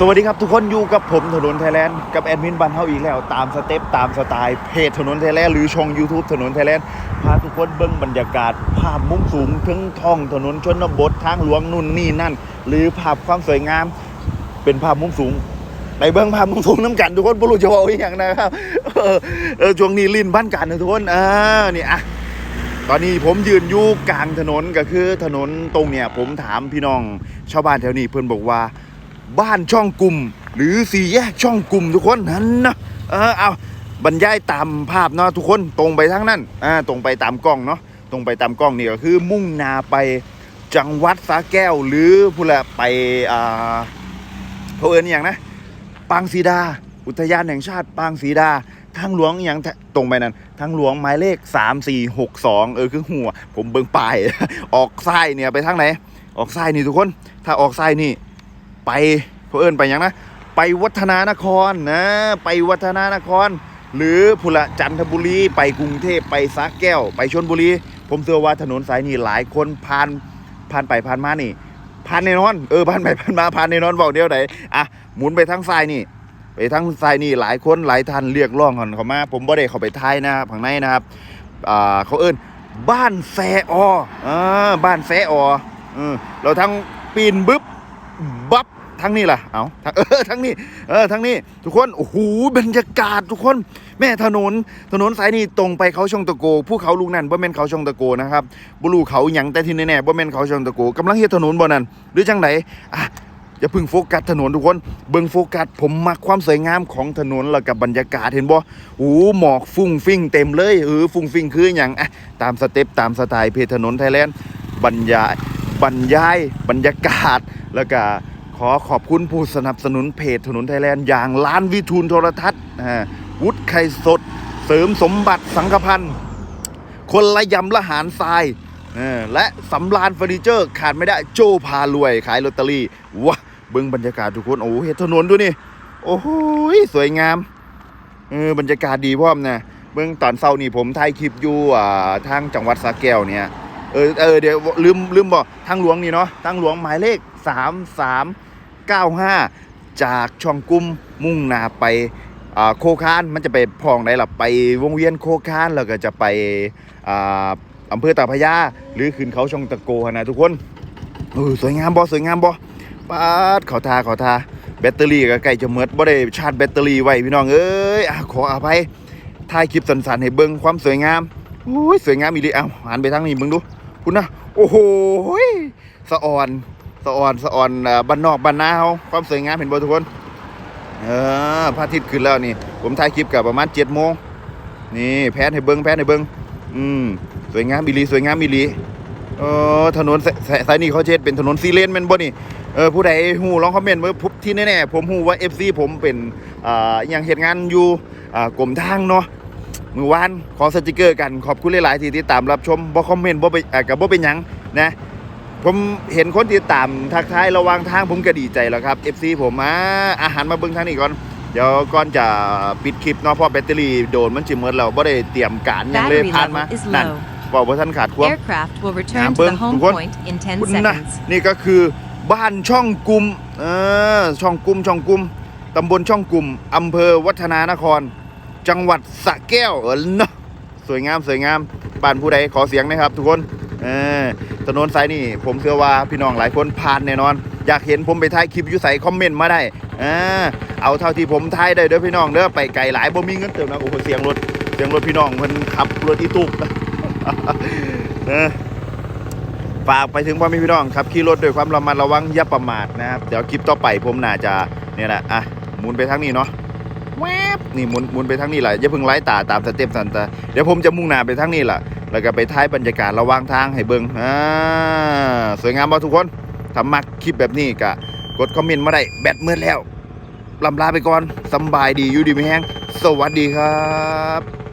สวัสดีครับทุกคนอยู่กับผมถนนไทยแลนด์กับแอดมินบันเฮาอีกแล้ว ตามสเต็ปตามสไตล์เพจถนนไทยแลนด์หรือช่อง YouTube ถนนไทยแลนด์พาทุกคนเบิ่งบรรยากาศ ภาพมุมสูงทั้งท้องถนนชนบททางหลวงนู่นนี่นั่น หรือภาพความสวยงาม เป็นภาพมุมสูงไปเบิ่งภาพมุมสูงน้ำกันทุกคนบรูจะเว่าอีหยังนะครับเออเออช่วงนี้ลิ้นบ้านกันนะทุกคนอ่านี่อะตอนนี้ผมยืนอยู่กลางถนนก็คือถนนตรงเนี่ยผมถามพี่น้องชาวบ้านแถวนี้เพื่อนบอกว่า บ้านช่องกลุ่ม หรือสี่แยกช่องกลุ่มทุกคนนั้นนะเออเอาบรรยายตามภาพเนาะทุกคนตรงไปทั้งนั้นอ่าตรงไปตามกล้องเนาะตรงไปตามกล้องนี่ก็คือมุ่งนาไปจังหวัดสระแก้วหรือพูดละไปอ่าเขาเอินอย่างนะ ปางสีดา อุทยานแห่งชาติปางสีดาทางหลวงอย่างตรงไปนั้นทางหลวงหมายเลข 3 4 6 2 เออคือหัว ผมเบิ่งป้าย ออกซ้ายเนี่ยไปทางไหน ออกซ้ายนี่ทุกคน ถ้าออกซ้ายนี่ ไปเขาเอิ้นไปยังนะ ไปวัฒนานครนะ ไปวัฒนานคร หรือพุระจันทบุรี ไปกรุงเทพไปสระแก้ว ไปชลบุรี ผมเชื่อว่าถนนสายนี้หลายคนผ่านผ่านไปผ่านมานี่ผ่านแน่นอนเออผ่านไปผ่านมาผ่านแน่นอนบอกเดียวไหนอะหมุนไปทางซ้ายนี่ไปทางซ้ายนี่หลายคนหลายท่านเรียกร้องกันเข้ามา ผมบ่ได้เขาไปท้ายนะครับข้างในนะครับอ่าเขาเอิ้นบ้านแฟออ่าบ้านแฟอเออเราทั้งปีนบึ๊บ บับทั้งนี้ล่ะ เอาทั้งเออทั้งนี้ เออทั้งนี้ ทุกคน โอ้โห บรรยากาศทุกคน แม่ถนน ถนนสายนี้ตรงไปเขาช่องตะโกภูเขาลูกนั่นบ่แม่นเขาช่องตะโกนะครับบ่รู้เขาหยังแต่ที่แน่ๆบ่แม่นเขาช่องตะโกกำลังเฮ็ดถนนบ่นั่นหรือจังไดอะอย่าพึ่งโฟกัสถนนทุกคน เบิ่งโฟกัสผมมักความสวยงามของถนนแล้วกับบรรยากาศเห็นบ่โอ้หมอกฟุ้งฟิ้งเต็มเลยเออฟุ้งฟิ้งคืออย่างอะตามสเต็ปตามสไตล์เพจถนนไทยแลนด์บรรยายบรรยายบรรยากาศ แล้วก็ขอขอบคุณผู้สนับสนุนเพจถนนไทยแลนด์อย่างร้านวิทูลโทรทัศน์วุฒิไข่สด เสริมสมบัติสังฆพันธ์คนละยำละหารทรายและสำรานเฟอร์นิเจอร์ขาดไม่ได้โจพารวยขายลอตเตอรี่ว้าเบิ้งบรรยากาศทุกคนโอ้เห็นถนนด้วยนี่ โอ้โหสวยงามเออบรรยากาศดีพร้อมนะเบิ้งตอนเช้านี่ผมถ่ายคลิปอยู่ทางจังหวัดสระแก้วเนี่ย เออเออเดี๋ยวลืมลืมบอกทางหลวงนี่เนาะทางหลวงหมายเลข 3 3 9 5 จากช่องกุ้มมุ่งหนาไปโคคานมันจะไปพองไหนล่ะไปวงเวียนโคคานแล้วก็จะไปออำเภอตาพยาหรือขึ้นเขาช่องตะโกนะทุกคนเออสวยงามบอสวยงามบอปาดเขาทาเขาทาแบตเตอรี่ก็ใกล้จะหมดบ่ได้ชาร์จแบตเตอรี่ไว้พี่น้องเอ้ยขออภัยถ่ายคลิปสั้นๆให้เบิ่งความสวยงามโอ้ยสวยงามอีหลีเอ้าหันไปทางนี้มึงดู คุณนะโอ้โหสะอ่อนสะอ่อนสะอ่อนบ้านนอกบ้านนาเฮาความสวยงามเห็นบ่ทุกคนเออพระอาทิตย์ขึ้นแล้วนี่ ผมถ่ายคลิปกับประมาณ7โมงนี่แพนให้เบิ้งแพนให้เบิ้งอืมสวยงามอีหลีสวยงามอีหลีเออถนนสสายนี้เขาเช็ดเป็นถนนซีเลนแมนบ่นี่เออผู้ใดฮู้ลองคอมเมนต์มาพุบที่แน่ๆผมฮู้ว่า FC ผมเป็นอ่าอหยังเฮ็ดงานอยู่อ่ากรมทางเนาะ มือวานขอสติกเกอร์กันขอบคุณหลายๆที่ติดตามรับชมบ่คอมเมนต์บ่ไปอ่าก็บ่เป็นหยังนะผมเห็นคนติดตามทักทายระหวางทางผมก็ดีใจแล้วครับ FC ผมอ่าอาหารมาเบิ่งทางนี้ก่อนเดี๋ยวก่อนจะปิดคลิปเนาะเพราะแบตเตอรี่โดนมันจิหมดแล้วบ่ได้เตรียมการหยังเลย Battery ผ่านมา level is นั่น low. บอกว่าท่านขาดควบ Aircraft will return to Bơm, the home đúng không? point in 10คุณนะ seconds. นี่ก็คือบ้านช่องกลุ่มเออช่องกลุ่มช่องกลุ่มตำบลช่องกลุ่มอำเภอวัฒนานคร จังหวัดสระแก้วเออเนาะสวยงามสวยงามบ้านผู้ใดขอเสียงนะครับ ทุกคนเออถนนสายนี่ผมเชื่อว่าพี่น้องหลายคนผ่านแน่นอน อยากเห็นผมไปถ่ายคลิปอยู่ใส่คอมเมนต์มาได้เออเอาเท่าที่ผมถ่ายได้เด้อพี่น้องเด้อไปไกลหลายบ่มีเงินเติมนะโอ้โหเสียงรถเสียงรถพี่น้องเพิ่นขับรถอีตุกเออฝากไปถึงพ่อแม่พี่น้องครับขี่รถด้วยความระมัดระวังอย่าประมาทนะครับเดี๋ยวคลิปต่อไปผมน่าจะเนี่ยแหละอะหมุนไปทางนี้เนาะ แวบนี่หมุนหมุนไปทางนี้แหละอย่าเพิ่งไล่ตาตามสเต็ปสันตาเดี๋ยวผมจะมุ่งหน้าไปทางนี้แหละแล้วก็ไปท้ายบรรยากาศระหว่างทางให้เบิ้งอ่าสวยงามบ่ทุกคนทำมักคลิปแบบนี้ก็กดคอมเมนต์มาได้แบตเมื่อแล้วลำลาไปก่อนสบายดีอยู่ดีไม่แห้งสวัสดีครับ